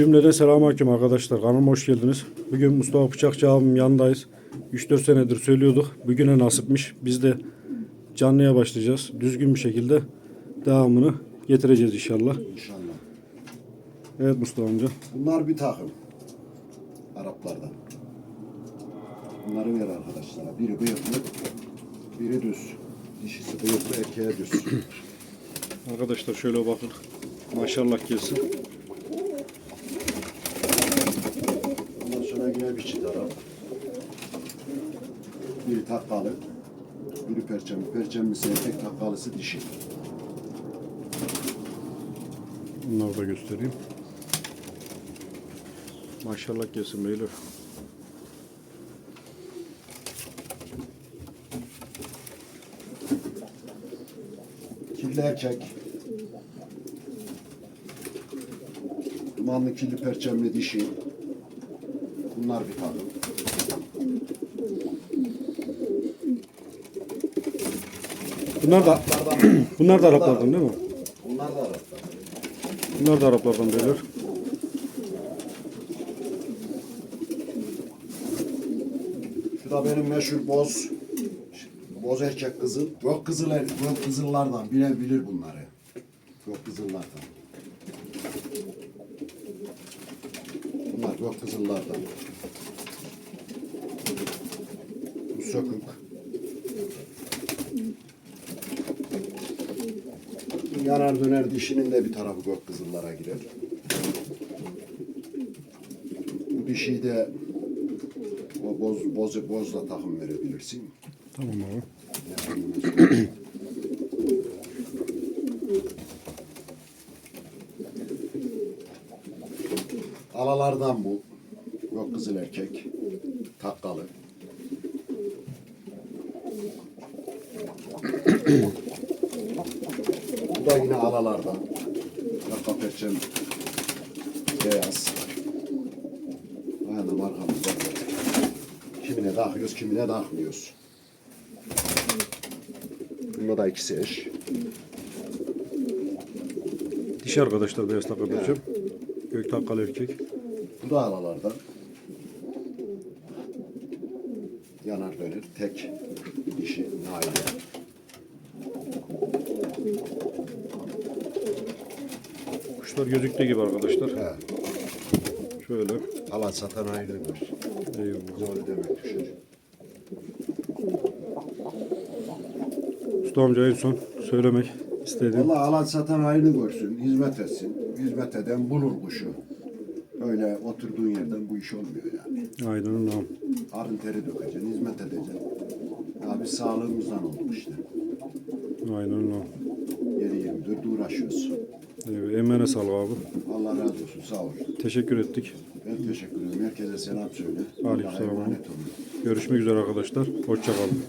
Cümleden selamünaleyküm arkadaşlar. Kanalıma hoş geldiniz. Bugün Mustafa Bıçakçı abim yanındayız. 3-4 senedir söylüyorduk. Bugüne nasipmiş. Biz de canlıya başlayacağız. Düzgün bir şekilde devamını getireceğiz inşallah. İnşallah. Evet Mustafa amca. Bunlar bir takım. Araplardan. Bunları ver arkadaşlara. Biri bıyıklı, biri düz. Dişisi bıyıklı, erkeğe düz. Arkadaşlar şöyle bakın. Maşallah gelsin. Yine bir çift Arap. Biri takkalı, biri perçemli. Perçemlisi erkek, takkalısı dişi. Bunları da göstereyim. Maşallah gelsin beyler. Kirli erkek. Dumanlı kirli perçemli dişi. Bunlar bir takım. Bunlar da Araplardan. bunlar da Araplardan değil mi? Bunlar da Araplar. Bunlar da Araplardan beyler. Şu da benim meşhur boz. Boz erkek kızıl. Gök kızıl gök kızıllardan bilen bilir bunları. Gök kızıllardan. Bunlar gök kızıllardan. Bu sökük. Yanar döner dişinin de bir tarafı gök kızıllara girer. Bu dişiyi de o boz, boz, bozla takım verebilirsin. Tamam abi. Alalardan bu. Yok kızıl erkek. Takkalı. bu da yine alalardan. Takka perçem beyaz. Aynen markamızda. Kimine takıyoruz, kimine takmıyoruz. Bunda da ikisi eş. Dişi arkadaşlar beyaz takı perçem. Gök takkalı erkek. Bu da alalardan. Yanar dönür. Tek dişi naile. Kuşlar gözüktüğü gibi arkadaşlar. He. Şöyle. Alan satan ayrılır. Eyvallah. Doğru demek düşer. Mustafa amca en son söylemek istediğim. Valla alan satan ayrını görsün, hizmet etsin. Hizmet eden bulur kuşu. Öyle oturduğun yerden bu iş olmuyor yani. Aynen öyle. Arın teri dökeceksin, hizmet edeceksin. Ya biz sağlığımızdan olduk işte. Aynen öyle. Yeri 24 uğraşıyoruz. Evet, emeğine sağlık abi. Allah razı olsun, sağ ol. Teşekkür ettik. Ben teşekkür ederim. Herkese selam söyle. Aleyküm selam. Görüşmek üzere arkadaşlar. Hoşça kalın.